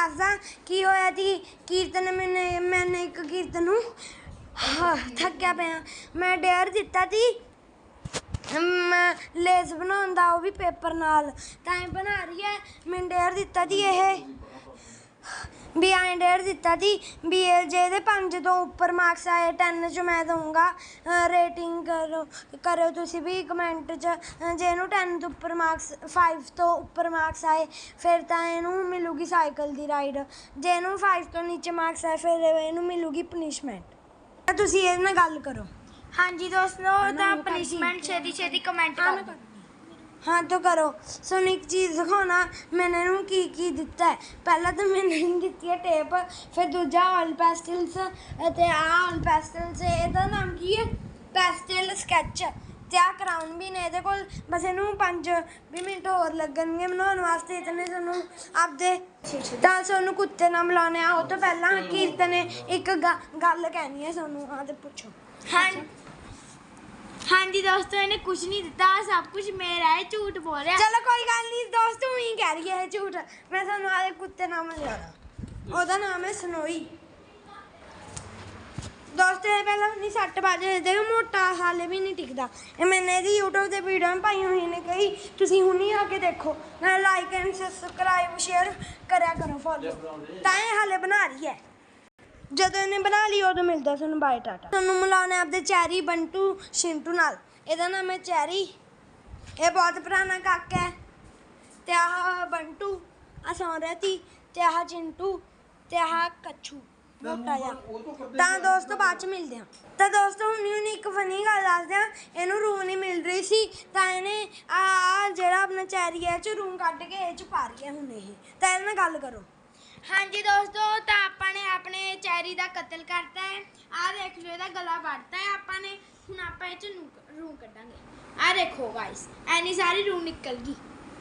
ਦੱਸਦਾ ਕੀ ਹੋਇਆ ਜੀ? ਕੀਰਤਨ ਮੈਨੇ ਮੈਨੇ ਇੱਕ ਕੀਰਤਨ ਨੂੰ ਹਾਂ, ਥੱਕਿਆ ਪਿਆ। ਮੈਂ ਡੇਅਰ ਦਿੱਤਾ ਸੀ ਮੈਂ ਲੇਸ ਬਣਾਉਣ ਦਾ ਉਹ ਵੀ ਪੇਪਰ ਨਾਲ। ਤਾਂ ਇਹ ਬਣਾ ਰਹੀ ਹੈ। ਮੈਂ ਡੇਅਰ ਦਿੱਤਾ ਜੀ ਇਹ। ਵੀ ਐਂ ਡੇਢ ਦਿੱਤਾ ਸੀ ਵੀ ਇਹ ਜੇ ਇਹਦੇ 5 ਤੋਂ ਉੱਪਰ ਮਾਰਕਸ ਆਏ 10 ਚ ਮੈਂ ਦਊਂਗਾ ਰੇਟਿੰਗ ਕਰੋ ਕਰਿਓ ਤੁਸੀਂ ਵੀ ਕਮੈਂਟ ਚ। ਜੇ ਇਹਨੂੰ 10 ਤੋਂ ਉੱਪਰ ਮਾਰਕਸ 5 ਤੋਂ ਉੱਪਰ ਮਾਰਕਸ ਆਏ ਫਿਰ ਤਾਂ ਇਹਨੂੰ ਮਿਲੂਗੀ ਸਾਈਕਲ ਦੀ ਰਾਈਡ ਜੇ ਇਹਨੂੰ 5 ਤੋਂ ਨੀਚੇ ਮਾਰਕਸ ਆਏ ਫਿਰ ਇਹਨੂੰ ਮਿਲੂਗੀ ਪਨਿਸ਼ਮੈਂਟ ਤੁਸੀਂ ਇਹਦੇ ਨਾਲ ਗੱਲ ਕਰੋ। ਹਾਂਜੀ ਦੋਸਤੋ ਤਾਂ ਕਰ ਪਨਿਸ਼ਮੈਂਟ ਛੇਤੀ ਛੇਤੀ ਕਮੈਂਟ ਕਰ ਮੈਂ ਹਾਂ, ਤਾਂ ਕਰੋ। ਸਾਨੂੰ ਇੱਕ ਚੀਜ਼ ਦਿਖਾਉਣਾ। ਮੈंने ਇਹਨੂੰ ਕੀ ਕੀ ਦਿੱਤਾ ਹੈ? ਪਹਿਲਾਂ ਤਾਂ ਮੈंने ਇਹਨੂੰ ਦਿੱਤੀ ਹੈ ਟੇਪ ਫਿਰ ਦੂਜਾ ਆਲ ਪੈਸਟਲਸ ਅਤੇ ਆ ਆਲ ਪੈਸਟਲਸ ਇਹਦਾ ਨਾਮ ਕੀ ਹੈ? ਪੈਸਟਲ ਸਕੈਚ ਤੇ ਆ ਕਰਾਉਨ ਵੀ ਨੇ ਇਹਦੇ ਕੋਲ। ਬਸ ਇਹਨੂੰ 5 20 ਮਿੰਟ ਹੋਰ ਲੱਗਣਗੇ ਬਣਾਉਣ ਵਾਸਤੇ, ਇਤਨੇ ਤੁਹਾਨੂੰ ਆਪਦੇ ਤਾਂ ਤੁਹਾਨੂੰ ਕੁੱਤੇ ਨਾਲ ਮਿਲਾਉਣੇ ਆ। ਉਹ ਤੋਂ ਪਹਿਲਾਂ ਕੀਰਤਨ ਨੇ ਇੱਕ ਗ- ਗੱਲ ਕਹਿਣੀ ਹੈ ਤੁਹਾਨੂੰ ਆ ਤੇ ਪੁੱਛੋ। ਹਾਂ ਹਾਂਜੀ ਦੋਸਤੋ, ਇਹਨੇ ਕੁਝ ਨਹੀਂ ਦਿੱਤਾ, ਸਭ ਕੁਝ ਮੇਰਾ ਹੈ, ਝੂਠ ਬੋਲ ਰਿਹਾ। ਚਲੋ ਕੋਈ ਗੱਲ ਨਹੀਂ, ਦੋਸਤੋ ਹੀ ਕਹਿ ਰਹੀ ਹੈ ਇਹ ਝੂਠ। ਮੈਂ ਤੁਹਾਨੂੰ ਆਦੇ ਕੁੱਤੇ ਨਾਮ ਲਿਆਣਾ ਉਹਦਾ ਨਾਮ ਹੈ ਸਨੋਈ। ਦੋਸਤੋ, ਇਹ ਪਹਿਲਾਂ ਨਹੀਂ ਸੱਟ ਬਾਜੇ ਦੇ ਮੋਟਾ ਹਾਲੇ ਵੀ ਨਹੀਂ ਟਿਕਦਾ। ਇਹ ਮੈਨੇ ਇਹਦੀ YouTube ਤੇ ਵੀਡੀਓ ਪਾਈ ਹੋਈ ਨੇ ਕਈ ਤੁਸੀਂ ਹੁਣੀ ਆ ਕੇ ਦੇਖੋ। ਨਾਲ ਲਾਈਕ ਐਂਡ ਸਬਸਕ੍ਰਾਈਬ ਸ਼ੇਅਰ ਕਰਿਆ ਕਰੋ ਫੋਲੋ ਤਾਂ ਇਹ ਹਾਲੇ ਬਣਾ ਰਹੀ ਹੈ। ਜਦੋਂ ਇਹਨੇ ਬਣਾ ਲਈ, ਉਦੋਂ ਮਿਲਦਾ ਤੁਹਾਨੂੰ ਬਾਏ ਟਾਟਾ। ਤੁਹਾਨੂੰ ਮਿਲਾਉਣਾ ਆਪਦੇ ਚੈਰੀ ਬੰਟੂ ਸ਼ਿੰਟੂ ਨਾਲ। ਇਹਦਾ ਨਾਮ ਹੈ ਚੈਰੀ। ਇਹ ਬਹੁਤ ਪੁਰਾਣਾ ਕਾਕਾ ਹੈ। ਤੇ ਆਹ ਬੰਟੂ ਆ ਸੌਰਤੀ ਤੇ ਆਹ ਚਿੰਟੂ, ਤੇ ਆਹ ਕੱਛੂ, ਮੋਟਾ ਜਿਹਾ। ਤਾਂ ਦੋਸਤੋ, ਬਾਅਦ ਚ ਮਿਲਦੇ ਆ ਤਾਂ ਦੋਸਤੋ, ਹੁਣ ਹੁਣ ਇੱਕ ਫਨੀ ਗੱਲ ਦੱਸਦੇ ਆ ਇਹਨੂੰ ਰੂਮ ਨਹੀਂ ਮਿਲ ਰਹੀ ਸੀ, ਤਾਂ ਇਹਨੇ ਆ ਜਿਹੜਾ ਆਪਣਾ ਚੈਰੀ ਹੈ ਇਹ ਚ ਰੂਮ ਕੱਢ ਕੇ ਇਹ ਚ ਪਾ ਰਹੀ ਹੈ ਹੁਣ ਇਹ। ਤਾਂ ਇਹਦੇ ਨਾਲ ਗੱਲ ਕਰੋ। ਹਾਂਜੀ ਦੋਸਤੋ, ਤਾਂ ਆਪਣੇ ਦਾ ਕਤਲ ਕਰਤਾ ਹੈ। ਆਹ ਦੇਖ ਲਓ, ਇਹਦਾ ਗਲਾ ਵੱਢਤਾ ਹੈ ਆਪਾਂ ਨੇ। ਹੁਣ ਆਪਾਂ ਇਹ ਚ ਰੂਹ ਕੱਢਾਂਗੇ। ਆਹ ਦੇਖੋ ਗਾਇਸ ਐਨੀ ਸਾਰੀ ਰੂਹ ਨਿਕਲ ਗਈ।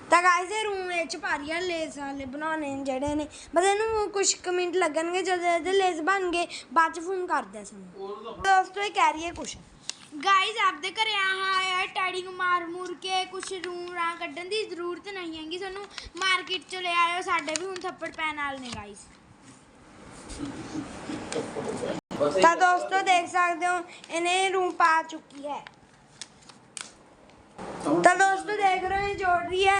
ਤਾਂ ਗਾਇਸ ਇਹ ਰੂਮ ਵਿੱਚ ਪਾ ਲੇਸ ਵਾਲੇ ਬਣਾਉਣੇ ਨੇ ਜਿਹੜੇ ਨੇ। ਬਸ ਇਹਨੂੰ ਕੁਝ ਕੁ ਮਿੰਟ ਲੱਗਣਗੇ, ਜਦੋਂ ਇਹਦੇ ਲੇਸ ਬਣ ਗਏ, ਬਾਅਦ ਚ ਫੋਨ ਕਰਦੇ ਸਾਨੂੰ। ਦੋਸਤੋ, ਇਹ ਕਹਿ ਰਹੀ ਹੈ ਕੁਛ। ਗਾਇਸ ਆਪਦੇ ਘਰੇ ਆਹ ਹੈ ਟੈਡੀ ਨੂੰ ਮਾਰ ਮੂਰ ਕੇ ਕੁਛ ਰੂਹ ਰਾਂ ਕੱਢਣ ਦੀ ਜ਼ਰੂਰਤ ਨਹੀਂ ਹੈਗੀ ਸਾਨੂੰ। ਮਾਰਕੀਟ ਚ ਲੈ ਆਇਓ, ਸਾਡੇ ਵੀ ਹੁਣ ਥੱਪੜ ਪੈਣ ਵਾਲੇ ਨੇ ਗਾਇਸ ਤਾਂ ਦੋਸਤੋ ਦੇਖ ਸਕਦੇ ਹੋ, ਇਹਨੇ ਰੂਮ ਪਾ ਚੁੱਕੀ ਹੈ। ਤਾਂ ਦੋਸਤੋ ਦੇਖ ਰਹੇ ਹੋ, ਇਹ ਜੋੜ ਰਹੀ ਹੈ।